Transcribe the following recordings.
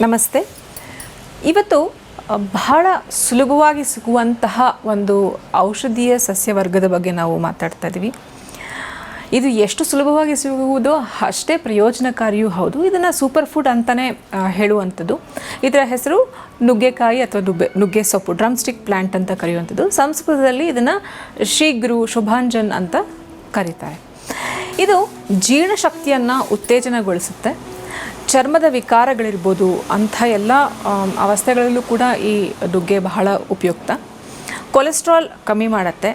ನಮಸ್ತೆ. ಇವತ್ತು ಬಹಳ ಸುಲಭವಾಗಿ ಸಿಗುವಂತಹ ಒಂದು ಔಷಧೀಯ ಸಸ್ಯವರ್ಗದ ಬಗ್ಗೆ ನಾವು ಮಾತಾಡ್ತಾ ಇದ್ದೀವಿ ಇದು ಎಷ್ಟು ಸುಲಭವಾಗಿ ಸಿಗುವುದೋ ಅಷ್ಟೇ ಪ್ರಯೋಜನಕಾರಿಯೂ ಹೌದು. ಇದನ್ನು ಸೂಪರ್ ಫುಡ್ ಅಂತಲೇ ಹೇಳುವಂಥದ್ದು. ಇದರ ಹೆಸರು ನುಗ್ಗೆಕಾಯಿ ಅಥವಾ ನುಗ್ಗೆ ನುಗ್ಗೆ ಸೊಪ್ಪು ಡ್ರಮ್ ಸ್ಟಿಕ್ ಪ್ಲ್ಯಾಂಟ್ ಅಂತ ಕರೆಯುವಂಥದ್ದು. ಸಂಸ್ಕೃತದಲ್ಲಿ ಇದನ್ನು ಶೀಘ್ರು ಶುಭಾಂಜನ್ ಅಂತ ಕರೀತಾರೆ. ಇದು ಜೀರ್ಣಶಕ್ತಿಯನ್ನು ಉತ್ತೇಜನಗೊಳಿಸುತ್ತೆ. ಚರ್ಮದ ವಿಕಾರಗಳಿರ್ಬೋದು ಅಂಥ ಎಲ್ಲ ಅವಸ್ಥೆಗಳಲ್ಲೂ ಕೂಡ ಈ ನುಗ್ಗೆ ಬಹಳ ಉಪಯುಕ್ತ. ಕೊಲೆಸ್ಟ್ರಾಲ್ ಕಮ್ಮಿ ಮಾಡುತ್ತೆ.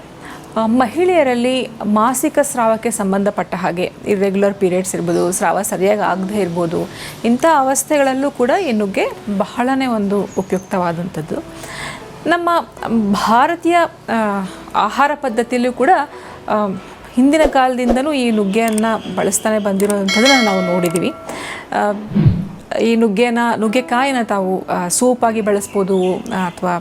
ಮಹಿಳೆಯರಲ್ಲಿ ಮಾಸಿಕ ಸ್ರಾವಕ್ಕೆ ಸಂಬಂಧಪಟ್ಟ ಹಾಗೆ ಇರ್ರೆಗ್ಯುಲರ್ ಪೀರಿಯಡ್ಸ್ ಇರ್ಬೋದು, ಸ್ರಾವ ಸರಿಯಾಗಿ ಆಗದೇ ಇರ್ಬೋದು, ಇಂಥ ಅವಸ್ಥೆಗಳಲ್ಲೂ ಕೂಡ ಈ ನುಗ್ಗೆ ಬಹಳನೇ ಒಂದು ಉಪಯುಕ್ತವಾದಂಥದ್ದು. ನಮ್ಮ ಭಾರತೀಯ ಆಹಾರ ಪದ್ಧತಿಯಲ್ಲೂ ಕೂಡ ಹಿಂದಿನ ಕಾಲದಿಂದಲೂ ಈ ನುಗ್ಗೆಯನ್ನು ಬಳಸ್ತಾನೆ ಬಂದಿರೋವಂಥದ್ದನ್ನು ನಾವು ನೋಡಿದ್ದೀವಿ ಈ ನುಗ್ಗೆನ, ನುಗ್ಗೆಕಾಯಿನ ತಾವು ಸೂಪಾಗಿ ಬಳಸ್ಬೋದು ಅಥವಾ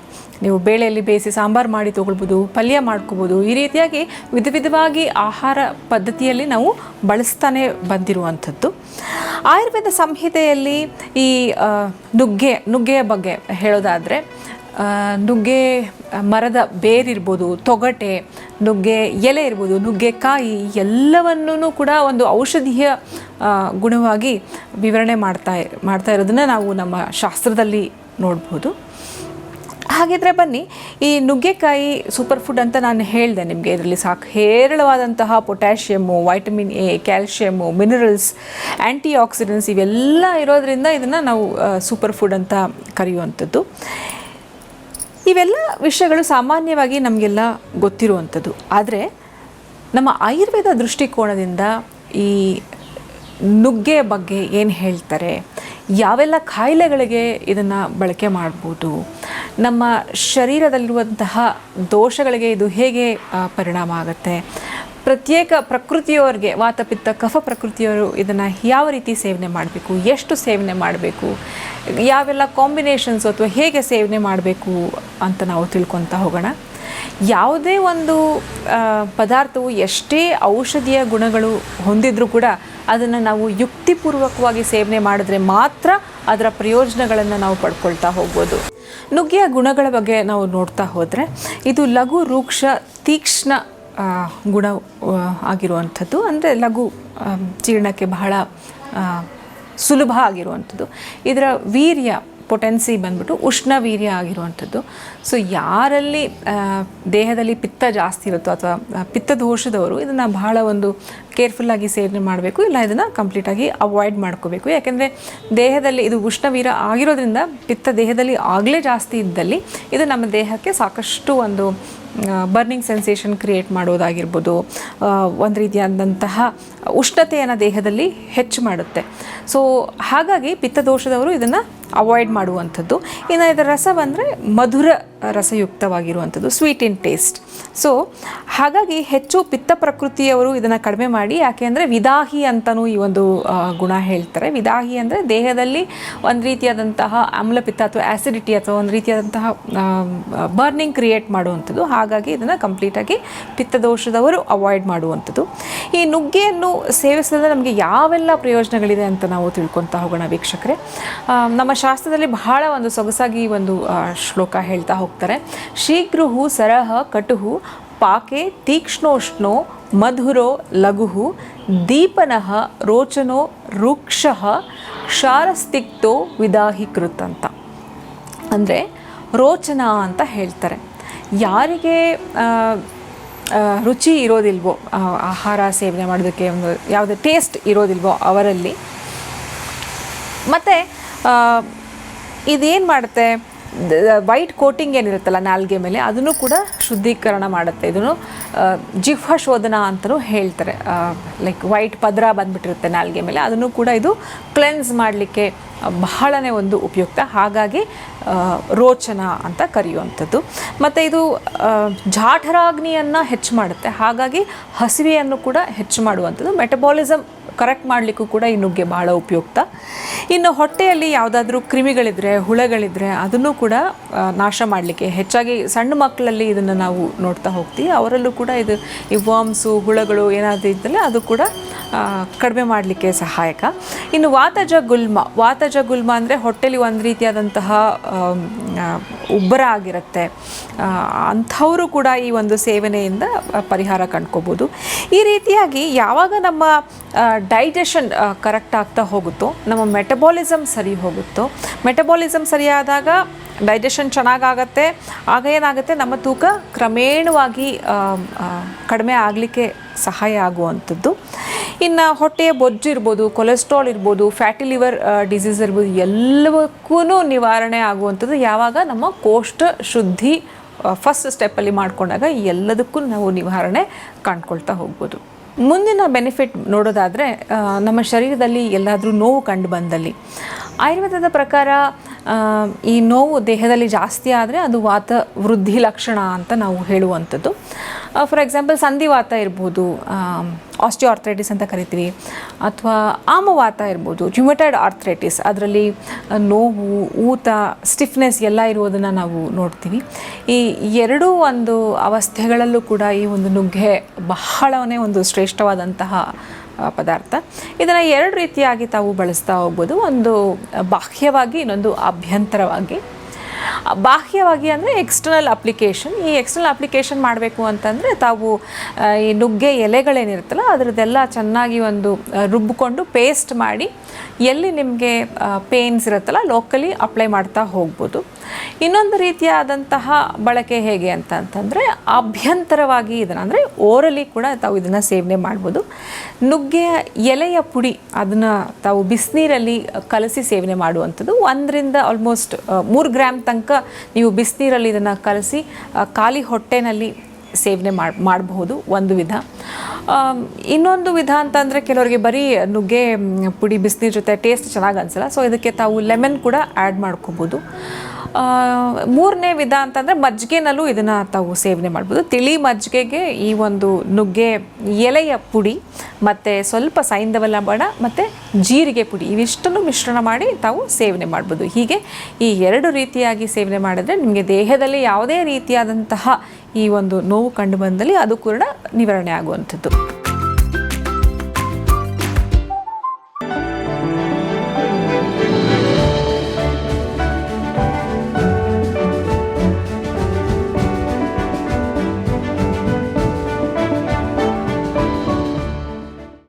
ನೀವು ಬೇಳೆಯಲ್ಲಿ ಬೇಯಿಸಿ ಸಾಂಬಾರು ಮಾಡಿ ತೊಗೊಳ್ಬೋದು, ಪಲ್ಯ ಮಾಡ್ಕೋಬೋದು, ಈ ರೀತಿಯಾಗಿ ವಿಧ ವಿಧವಾಗಿ ಆಹಾರ ಪದ್ಧತಿಯಲ್ಲಿ ನಾವು ಬಳಸ್ತಾನೆ ಬಂದಿರುವಂಥದ್ದು. ಆಯುರ್ವೇದ ಸಂಹಿತೆಯಲ್ಲಿ ಈ ನುಗ್ಗೆ, ನುಗ್ಗೆಯ ಬಗ್ಗೆ ಹೇಳೋದಾದರೆ ನುಗ್ಗೆ ಮರದ ಬೇರಿರ್ಬೋದು, ತೊಗಟೆ, ನುಗ್ಗೆ, ಎಲೆ ಇರ್ಬೋದು ನುಗ್ಗೆಕಾಯಿ ಎಲ್ಲವನ್ನೂ ಕೂಡ ಒಂದು ಔಷಧೀಯ ಗುಣವಾಗಿ ವಿವರಣೆ ಮಾಡ್ತಾ ಮಾಡ್ತಾ ಇರೋದನ್ನು ನಾವು ನಮ್ಮ ಶಾಸ್ತ್ರದಲ್ಲಿ ನೋಡ್ಬೋದು. ಹಾಗಿದ್ರೆ ಬನ್ನಿ, ಈ ನುಗ್ಗೆಕಾಯಿ ಸೂಪರ್ ಫುಡ್ ಅಂತ ನಾನು ಹೇಳಿದೆ ನಿಮಗೆ, ಇದರಲ್ಲಿ ಸಾಕು ಹೇರಳವಾದಂತಹ potassium, vitamin A, calcium, minerals antioxidants ಇವೆಲ್ಲ ಇರೋದ್ರಿಂದ ಇದನ್ನು ನಾವು ಸೂಪರ್ ಫುಡ್ ಅಂತ ಕರೆಯುವಂಥದ್ದು. ಇವೆಲ್ಲ ವಿಷಯಗಳು ಸಾಮಾನ್ಯವಾಗಿ ನಮಗೆಲ್ಲ ಗೊತ್ತಿರುವಂಥದ್ದು. ಆದರೆ ನಮ್ಮ ಆಯುರ್ವೇದ ದೃಷ್ಟಿಕೋನದಿಂದ ಈ ನುಗ್ಗೆ ಬಗ್ಗೆ ಏನು ಹೇಳ್ತಾರೆ, ಯಾವೆಲ್ಲ ಕಾಯಿಲೆಗಳಿಗೆ ಇದನ್ನು ಬಳಕೆ ಮಾಡ್ಬೋದು, ನಮ್ಮ ಶರೀರದಲ್ಲಿರುವಂತಹ ದೋಷಗಳಿಗೆ ಇದು ಹೇಗೆ ಪರಿಣಾಮ ಆಗುತ್ತೆ ಪ್ರತ್ಯೇಕ ಪ್ರಕೃತಿಯವರಿಗೆ ವಾತಪಿತ್ತ ಕಫ ಪ್ರಕೃತಿಯವರು ಇದನ್ನು ಯಾವ ರೀತಿ ಸೇವನೆ ಮಾಡಬೇಕು, ಎಷ್ಟು ಸೇವನೆ ಮಾಡಬೇಕು, ಯಾವೆಲ್ಲ ಕಾಂಬಿನೇಷನ್ಸ್ ಅಥವಾ ಹೇಗೆ ಸೇವನೆ ಮಾಡಬೇಕು ಅಂತ ನಾವು ತಿಳ್ಕೊತಾ ಹೋಗೋಣ. ಯಾವುದೇ ಒಂದು ಪದಾರ್ಥವು ಎಷ್ಟೇ ಔಷಧೀಯ ಗುಣಗಳು ಹೊಂದಿದ್ರೂ ಕೂಡ ಅದನ್ನು ನಾವು ಯುಕ್ತಿಪೂರ್ವಕವಾಗಿ ಸೇವನೆ ಮಾಡಿದ್ರೆ ಮಾತ್ರ ಅದರ ಪ್ರಯೋಜನಗಳನ್ನು ನಾವು ಪಡ್ಕೊಳ್ತಾ ಹೋಗ್ಬೋದು. ನುಗ್ಗೆಯ ಗುಣಗಳ ಬಗ್ಗೆ ನಾವು ನೋಡ್ತಾ ಹೋದರೆ, ಇದು ಲಘು, ರೂಕ್ಷ, ತೀಕ್ಷ್ಣ ಗುಣ ಆಗಿರುವಂಥದ್ದು. ಅಂದರೆ ಲಘು ಜೀರ್ಣಕ್ಕೆ ಬಹಳ ಸುಲಭ ಆಗಿರುವಂಥದ್ದು. ಇದರ ವೀರ್ಯ ಪೊಟೆನ್ಸಿ ಬಂದ್ಬಿಟ್ಟು ಉಷ್ಣ ವೀರ್ಯ ಆಗಿರುವಂಥದ್ದು. ಸೊ ಯಾರಲ್ಲಿ ದೇಹದಲ್ಲಿ ಪಿತ್ತ ಜಾಸ್ತಿ ಇರುತ್ತೋ ಅಥವಾ ಪಿತ್ತ ದೋಷದವರು ಇದನ್ನು ಬಹಳ ಒಂದು ಕೇರ್ಫುಲ್ಲಾಗಿ ಸೇವನೆ ಮಾಡಬೇಕು. ಇಲ್ಲ, ಇದನ್ನು ಕಂಪ್ಲೀಟಾಗಿ ಅವಾಯ್ಡ್ ಮಾಡ್ಕೋಬೇಕು. ಯಾಕೆಂದರೆ ದೇಹದಲ್ಲಿ ಇದು ಉಷ್ಣವೀರ ಆಗಿರೋದ್ರಿಂದ ಪಿತ್ತ ದೇಹದಲ್ಲಿ ಆಗಲೇ ಜಾಸ್ತಿ ಇದ್ದಲ್ಲಿ ಇದು ನಮ್ಮ ದೇಹಕ್ಕೆ ಸಾಕಷ್ಟು ಒಂದು ಬರ್ನಿಂಗ್ ಸೆನ್ಸೇಷನ್ ಕ್ರಿಯೇಟ್ ಮಾಡೋದಾಗಿರ್ಬೋದು ಒಂದು ರೀತಿಯಾದಂತಹ ಉಷ್ಣತೆಯನ್ನು ದೇಹದಲ್ಲಿ ಹೆಚ್ಚು ಮಾಡುತ್ತೆ. ಸೊ ಹಾಗಾಗಿ ಪಿತ್ತದೋಷದವರು ಇದನ್ನು ಅವಾಯ್ಡ್ ಮಾಡುವಂಥದ್ದು. ಇನ್ನು ಇದರ ರಸ ಬಂದರೆ ಮಧುರ ರಸಯುಕ್ತವಾಗಿರುವಂಥದ್ದು ಸ್ವೀಟ್ ಇನ್ ಟೇಸ್ಟ್ ಸೊ ಹಾಗಾಗಿ ಹೆಚ್ಚು ಪಿತ್ತ ಪ್ರಕೃತಿಯವರು ಇದನ್ನು ಕಡಿಮೆ ಮಾಡಿ, ಯಾಕೆ ಅಂದರೆ ವಿದಾಹಿ ಅಂತಲೂ ಈ ಒಂದು ಗುಣ ಹೇಳ್ತಾರೆ. ವಿದಾಹಿ ಅಂದರೆ ದೇಹದಲ್ಲಿ ಒಂದು ರೀತಿಯಾದಂತಹ ಆಮ್ಲಪಿತ್ತ ಅಥವಾ ಆ್ಯಸಿಡಿಟಿ ಅಥವಾ ಒಂದು ರೀತಿಯಾದಂತಹ ಬರ್ನಿಂಗ್ ಕ್ರಿಯೇಟ್ ಮಾಡುವಂಥದ್ದು. ಹಾಗಾಗಿ ಇದನ್ನು ಕಂಪ್ಲೀಟಾಗಿ ಪಿತ್ತದೋಷದವರು ಅವಾಯ್ಡ್ ಮಾಡುವಂಥದ್ದು. ಈ ನುಗ್ಗೆಯನ್ನು ಸೇವಿಸಿದ್ರೆ ನಮಗೆ ಯಾವೆಲ್ಲ ಪ್ರಯೋಜನಗಳಿದೆ ಅಂತ ನಾವು ತಿಳ್ಕೊತಾ ಹೋಗೋಣ ವೀಕ್ಷಕರೇ. ನಮ್ಮ ಶಾಸ್ತ್ರದಲ್ಲಿ ಬಹಳ ಒಂದು ಸೊಗಸಾಗಿ ಒಂದು ಶ್ಲೋಕ ಹೇಳ್ತಾ ಶೀಘ್ರಹು ಸರಹ ಕಟುಹು, ಪಾಕೆ ತೀಕ್ಷ್ಣೋಷ್ಣೋ ಮಧುರೋ ಲಘು ದೀಪನಃ ರೋಚನೋ ವೃಕ್ಷ ಕ್ಷಾರಸ್ತಿಕ್ತೋ ವಿದಾಹಿ ಅಂತ ಅಂದರೆ ರೋಚನ ಅಂತ ಹೇಳ್ತಾರೆ. ಯಾರಿಗೆ ರುಚಿ ಇರೋದಿಲ್ವೋ ಆಹಾರ ಸೇವನೆ ಮಾಡೋದಕ್ಕೆ ಒಂದು ಯಾವುದೇ ಟೇಸ್ಟ್ ಇರೋದಿಲ್ವೋ ಅವರಲ್ಲಿ. ಮತ್ತು ಇದೇನು ಮಾಡುತ್ತೆ? ವೈಟ್ ಕೋಟಿಂಗ್ ಏನಿರುತ್ತಲ್ಲ ನಾಲ್ಗೆ ಮೇಲೆ, ಅದನ್ನು ಕೂಡ ಶುದ್ಧೀಕರಣ ಮಾಡುತ್ತೆ. ಇದನ್ನು ಜಿಹ್ವ ಶೋಧನ ಅಂತಲೂ ಹೇಳ್ತಾರೆ. ಲೈಕ್ ವೈಟ್ ಪದರ ಬಂದ್ಬಿಟ್ಟಿರುತ್ತೆ ನಾಲ್ಗೆ ಮೇಲೆ. ಅದನ್ನು ಕೂಡ ಇದು ಕ್ಲೆನ್ಸ್ ಮಾಡಲಿಕ್ಕೆ ಬಹಳನೇ ಒಂದು ಉಪಯುಕ್ತ. ಹಾಗಾಗಿ ರೋಚನ ಅಂತ ಕರೆಯುವಂಥದ್ದು. ಮತ್ತು ಇದು ಜಾಠರಾಗ್ನಿಯನ್ನು ಹೆಚ್ಚು ಮಾಡುತ್ತೆ. ಹಾಗಾಗಿ ಹಸಿವೆಯನ್ನು ಕೂಡ ಹೆಚ್ಚು ಮಾಡುವಂಥದ್ದು. ಮೆಟಬಾಲಿಸಮ್ ಕರೆಕ್ಟ್ ಮಾಡಲಿಕ್ಕೂ ಕೂಡ ಈ ನುಗ್ಗೆ ಬಹಳ ಉಪಯುಕ್ತ. ಇನ್ನು ಹೊಟ್ಟೆಯಲ್ಲಿ ಯಾವುದಾದ್ರೂ ಕ್ರಿಮಿಗಳಿದ್ರೆ, ಹುಳಗಳಿದ್ರೆ ಅದನ್ನು ಕೂಡ ನಾಶ ಮಾಡಲಿಕ್ಕೆ ಹೆಚ್ಚಾಗಿ ಸಣ್ಣ ಮಕ್ಕಳಲ್ಲಿ ಇದನ್ನು ನಾವು ನೋಡ್ತಾ ಹೋಗ್ತೀವಿ. ಅವರಲ್ಲೂ ಕೂಡ ಇದು ಈ ವಾಮ್ಸು ಹುಳಗಳು ಏನಾದರೂ ಇದ್ದಲ್ಲಿ ಅದು ಕೂಡ ಕಡಿಮೆ ಮಾಡಲಿಕ್ಕೆ ಸಹಾಯಕ. ಇನ್ನು ವಾತಜ ಗುಲ್ಮ ವಾತಜ ಗುಲ್ಮ ಅಂದರೆ ಹೊಟ್ಟೆಲಿ ಒಂದು ರೀತಿಯಾದಂತಹ ಉಬ್ಬರ ಆಗಿರುತ್ತೆ. ಅಂಥವರು ಕೂಡ ಈ ಒಂದು ಸೇವನೆಯಿಂದ ಪರಿಹಾರ ಕಂಡ್ಕೋಬೋದು. ಈ ರೀತಿಯಾಗಿ ಯಾವಾಗ ನಮ್ಮ ಡೈಜೆಷನ್ ಕರೆಕ್ಟ್ ಆಗ್ತಾ ಹೋಗುತ್ತೋ, ನಮ್ಮ ಮೆಟಬಾಲಿಸಮ್ ಸರಿ ಹೋಗುತ್ತೋ ಮೆಟಬಾಲಿಸಮ್ ಸರಿಯಾದಾಗ ಡೈಜೆಷನ್ ಚೆನ್ನಾಗಾಗತ್ತೆ, ಆಗ ಏನಾಗುತ್ತೆ, ನಮ್ಮ ತೂಕ ಕ್ರಮೇಣವಾಗಿ ಕಡಿಮೆ ಆಗಲಿಕ್ಕೆ ಸಹಾಯ ಆಗುವಂಥದ್ದು. ಇನ್ನು ಹೊಟ್ಟೆಯ ಬೊಜ್ಜು ಇರ್ಬೋದು ಕೊಲೆಸ್ಟ್ರಾಲ್ ಇರ್ಬೋದು ಫ್ಯಾಟಿ ಲಿವರ್ ಡಿಸೀಸ್ ಇರ್ಬೋದು ಎಲ್ಲವಕ್ಕೂ ನಿವಾರಣೆ ಆಗುವಂಥದ್ದು ಯಾವಾಗ? ನಮ್ಮ ಕೋಷ್ಠ ಶುದ್ಧಿ ಫಸ್ಟ್ ಸ್ಟೆಪ್ಪಲ್ಲಿ ಮಾಡಿಕೊಂಡಾಗ ಎಲ್ಲದಕ್ಕೂ ನಾವು ನಿವಾರಣೆ ಕಂಡ್ಕೊಳ್ತಾ ಹೋಗ್ಬೋದು. ಮುಂದಿನ ಬೆನಿಫಿಟ್ ನೋಡೋದಾದರೆ ನಮ್ಮ ಶರೀರದಲ್ಲಿ ಎಲ್ಲಾದರೂ ನೋವು ಕಂಡು ಬಂದಲ್ಲಿ. ಆಯುರ್ವೇದದ ಪ್ರಕಾರ ಈ ನೋವು ದೇಹದಲ್ಲಿ ಜಾಸ್ತಿ ಆದರೆ ಅದು ವಾತ ವೃದ್ಧಿ ಲಕ್ಷಣ ಅಂತ ನಾವು ಹೇಳುವಂಥದ್ದು. ಫಾರ್ ಎಕ್ಸಾಂಪಲ್ ಸಂಧಿವಾತ ಇರ್ಬೋದು ಆಸ್ಟಿಯೋಆರ್ಥ್ರೈಟಿಸ್ ಅಂತ ಕರಿತೀವಿ ಅಥವಾ ಆಮವಾತ ಇರ್ಬೋದು ಜ್ಯುಮೆಟೈಡ್ ಆರ್ಥ್ರೈಟಿಸ್ ಅದರಲ್ಲಿ ನೋವು ಊತ ಸ್ಟಿಫ್ನೆಸ್ ಎಲ್ಲ ಇರುವುದನ್ನು ನಾವು ನೋಡ್ತೀವಿ. ಈ ಎರಡೂ ಒಂದು ಅವಸ್ಥೆಗಳಲ್ಲೂ ಕೂಡ ಈ ಒಂದು ನುಗ್ಗೆ ಬಹಳವೇ ಒಂದು ಶ್ರೇಷ್ಠವಾದಂತಹ ಪದಾರ್ಥ. ಇದನ್ನು ಎರಡು ರೀತಿಯಾಗಿ ತಾವು ಬಳಸ್ತಾ ಹೋಗ್ಬೋದು. ಒಂದು ಬಾಹ್ಯವಾಗಿ ಇನ್ನೊಂದು ಆಭ್ಯಂತರವಾಗಿ ಆ, ಬಾಹ್ಯವಾಗಿ ಅಂದರೆ ಎಕ್ಸ್ಟರ್ನಲ್ ಅಪ್ಲಿಕೇಶನ್ ಈ ಎಕ್ಸ್ಟರ್ನಲ್ ಅಪ್ಲಿಕೇಶನ್ ಮಾಡಬೇಕು ಅಂತಂದರೆ ತಾವು ಈ ನುಗ್ಗೆ ಎಲೆಗಳೇನಿರುತ್ತಲ್ಲ, ಅದರದ್ದೆಲ್ಲ ಚೆನ್ನಾಗಿ ಒಂದು ರುಬ್ಬಿಕೊಂಡು ಪೇಸ್ಟ್ ಮಾಡಿ, ಎಲ್ಲಿ ನಿಮಗೆ ಪೇನ್ಸ್ ಇರುತ್ತಲ್ಲ ಲೋಕಲಿ ಅಪ್ಲೈ ಮಾಡ್ತಾ ಹೋಗ್ಬೋದು. ಇನ್ನೊಂದು ರೀತಿಯಾದಂತಹ ಬಳಕೆ ಹೇಗೆ ಅಂತ ಅಂತಂದರೆ ಅಭ್ಯಂತರವಾಗಿ ಇದನ್ನು ಅಂದರೆ ಓರಲಿ ಕೂಡ ತಾವು ಇದನ್ನು ಸೇವನೆ ಮಾಡ್ಬೋದು. ನುಗ್ಗೆಯ ಎಲೆಯ ಪುಡಿ ಅದನ್ನು ತಾವು ಬಿಸಿನೀರಲ್ಲಿ ಕಲಸಿ ಸೇವನೆ ಮಾಡುವಂಥದ್ದು. ಒಂದರಿಂದ ಆಲ್ಮೋಸ್ಟ್ ಮೂರು ಗ್ರಾಮ್ ತನಕ ನೀವು ಬಿಸಿನೀರಲ್ಲಿ ಇದನ್ನು ಕಲಸಿ ಖಾಲಿ ಹೊಟ್ಟೆನಲ್ಲಿ ಸೇವನೆ ಮಾಡಿ ಮಾಡಬಹುದು ಒಂದು ವಿಧ. ಇನ್ನೊಂದು ವಿಧ ಅಂತಂದರೆ ಕೆಲವರಿಗೆ ಬರೀ ನುಗ್ಗೆ ಪುಡಿ, ಬಿಸಿನೀರು ಜೊತೆ ಟೇಸ್ಟ್ ಚೆನ್ನಾಗಿ ಅನಿಸಲ್ಲ ಸೊ ಇದಕ್ಕೆ ತಾವು ಲೆಮನ್ ಕೂಡ ಆ್ಯಡ್ ಮಾಡ್ಕೋಬೋದು. ಮೂರನೇ ವಿಧ ಅಂತಂದರೆ ಮಜ್ಜಿಗೆನಲ್ಲೂ ಇದನ್ನು ತಾವು ಸೇವನೆ ಮಾಡ್ಬೋದು. ತಿಳಿ ಮಜ್ಜಿಗೆಗೆ ಈ ಒಂದು ನುಗ್ಗೆ, ಎಲೆಯ ಪುಡಿ, ಮತ್ತು ಸ್ವಲ್ಪ ಸೈಂಧವ ಬಣ ಮತ್ತು ಜೀರಿಗೆ ಪುಡಿ, ಇವಿಷ್ಟನ್ನು ಮಿಶ್ರಣ ಮಾಡಿ ತಾವು ಸೇವನೆ ಮಾಡ್ಬೋದು. ಹೀಗೆ ಈ ಎರಡು ರೀತಿಯಾಗಿ ಸೇವನೆ ಮಾಡಿದ್ರೆ ನಿಮಗೆ ದೇಹದಲ್ಲಿ ಯಾವುದೇ ರೀತಿಯಾದಂತಹ ಈ ಒಂದು ನೋವು ಕಂಡು ಬಂದಲ್ಲಿ ಅದು ಕೂಡ ನಿವಾರಣೆ ಆಗುವಂಥದ್ದು.